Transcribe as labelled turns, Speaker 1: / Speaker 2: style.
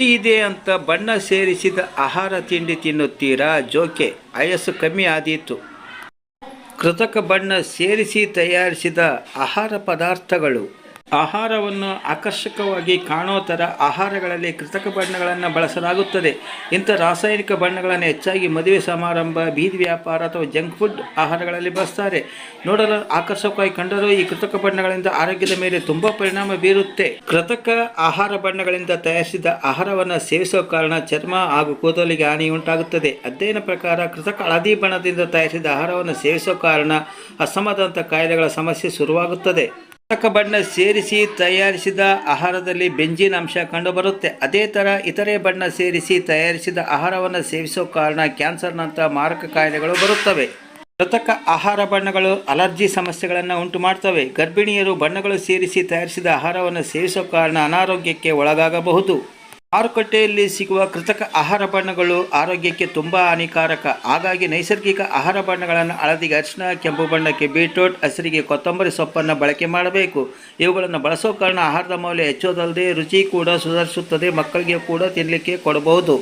Speaker 1: ಇದೆ ಅಂತ ಬಣ್ಣ ಸೇರಿಸಿದ ಆಹಾರ ತಿಂಡಿ ತಿನ್ನುತ್ತೀರಾ? ಜೋಕೆ, ಆಯಸ್ಸು ಕಮ್ಮಿ ಆದೀತು. ಕೃತಕ ಬಣ್ಣ ಸೇರಿಸಿ ತಯಾರಿಸಿದ ಆಹಾರ ಪದಾರ್ಥಗಳು. ಆಹಾರವನ್ನು ಆಕರ್ಷಕವಾಗಿ ಕಾಣೋ ಥರ ಆಹಾರಗಳಲ್ಲಿ ಕೃತಕ ಬಣ್ಣಗಳನ್ನು ಬಳಸಲಾಗುತ್ತದೆ. ಇಂಥ ರಾಸಾಯನಿಕ ಬಣ್ಣಗಳನ್ನು ಹೆಚ್ಚಾಗಿ ಮದುವೆ ಸಮಾರಂಭ, ಬೀದಿ ವ್ಯಾಪಾರ ಅಥವಾ ಜಂಕ್ ಫುಡ್ ಆಹಾರಗಳಲ್ಲಿ ಬಳಸ್ತಾರೆ. ನೋಡಲು ಆಕರ್ಷಕವಾಗಿ ಕಂಡರೂ ಈ ಕೃತಕ ಬಣ್ಣಗಳಿಂದ ಆರೋಗ್ಯದ ಮೇಲೆ ತುಂಬ ಪರಿಣಾಮ ಬೀರುತ್ತೆ. ಕೃತಕ ಆಹಾರ ಬಣ್ಣಗಳಿಂದ ತಯಾರಿಸಿದ ಆಹಾರವನ್ನು ಸೇವಿಸುವ ಕಾರಣ ಚರ್ಮ ಹಾಗೂ ಕೂದಲಿಗೆ ಹಾನಿ ಉಂಟಾಗುತ್ತದೆ. ಅಧ್ಯಯನ ಪ್ರಕಾರ ಕೃತಕ ಹಳದಿ ಬಣ್ಣದಿಂದ ತಯಾರಿಸಿದ ಆಹಾರವನ್ನು ಸೇವಿಸುವ ಕಾರಣ ಅಸಮಾಧಾನದ ಕಾಯಿಲೆಗಳ ಸಮಸ್ಯೆ ಶುರುವಾಗುತ್ತದೆ. ಬಣ್ಣ ಸೇರಿಸಿ ತಯಾರಿಸಿದ ಆಹಾರದಲ್ಲಿ ಬೆಂಜಿನ ಅಂಶ ಕಂಡುಬರುತ್ತೆ. ಅದೇ ಥರ ಇತರೆ ಬಣ್ಣ ಸೇರಿಸಿ ತಯಾರಿಸಿದ ಆಹಾರವನ್ನು ಸೇವಿಸೋ ಕಾರಣ ಕ್ಯಾನ್ಸರ್ನಂಥ ಮಾರಕ ಕಾಯಿಲೆಗಳು ಬರುತ್ತವೆ. ಕೃತಕ ಆಹಾರ ಬಣ್ಣಗಳು ಅಲರ್ಜಿ ಸಮಸ್ಯೆಗಳನ್ನು ಉಂಟು ಮಾಡ್ತವೆ ಗರ್ಭಿಣಿಯರು ಬಣ್ಣಗಳು ಸೇರಿಸಿ ತಯಾರಿಸಿದ ಆಹಾರವನ್ನು ಸೇವಿಸೋ ಕಾರಣ ಅನಾರೋಗ್ಯಕ್ಕೆ ಒಳಗಾಗಬಹುದು. ಮಾರುಕಟ್ಟೆಯಲ್ಲಿ ಸಿಗುವ ಕೃತಕ ಆಹಾರ ಬಣ್ಣಗಳು ಆರೋಗ್ಯಕ್ಕೆ ತುಂಬ ಹಾನಿಕಾರಕ. ಹಾಗಾಗಿ ನೈಸರ್ಗಿಕ ಆಹಾರ ಬಣ್ಣಗಳನ್ನು ಹಳದಿಗೆ ಅರಿಶಿನ ಕೆಂಪು ಬಣ್ಣಕ್ಕೆ ಬೀಟ್ರೂಟ್, ಹಸಿರಿಗೆ ಕೊತ್ತಂಬರಿ ಸೊಪ್ಪನ್ನು ಬಳಕೆ ಮಾಡಬೇಕು. ಇವುಗಳನ್ನು ಬಳಸೋ ಕಾರಣ ಆಹಾರದ ಮೌಲ್ಯ ಹೆಚ್ಚೋದಲ್ಲದೆ ರುಚಿ ಕೂಡ ಸುಧಾರಿಸುತ್ತದೆ, ಮಕ್ಕಳಿಗೆ ಕೂಡ ತಿನ್ನಲಿಕ್ಕೆ ಕೊಡಬಹುದು.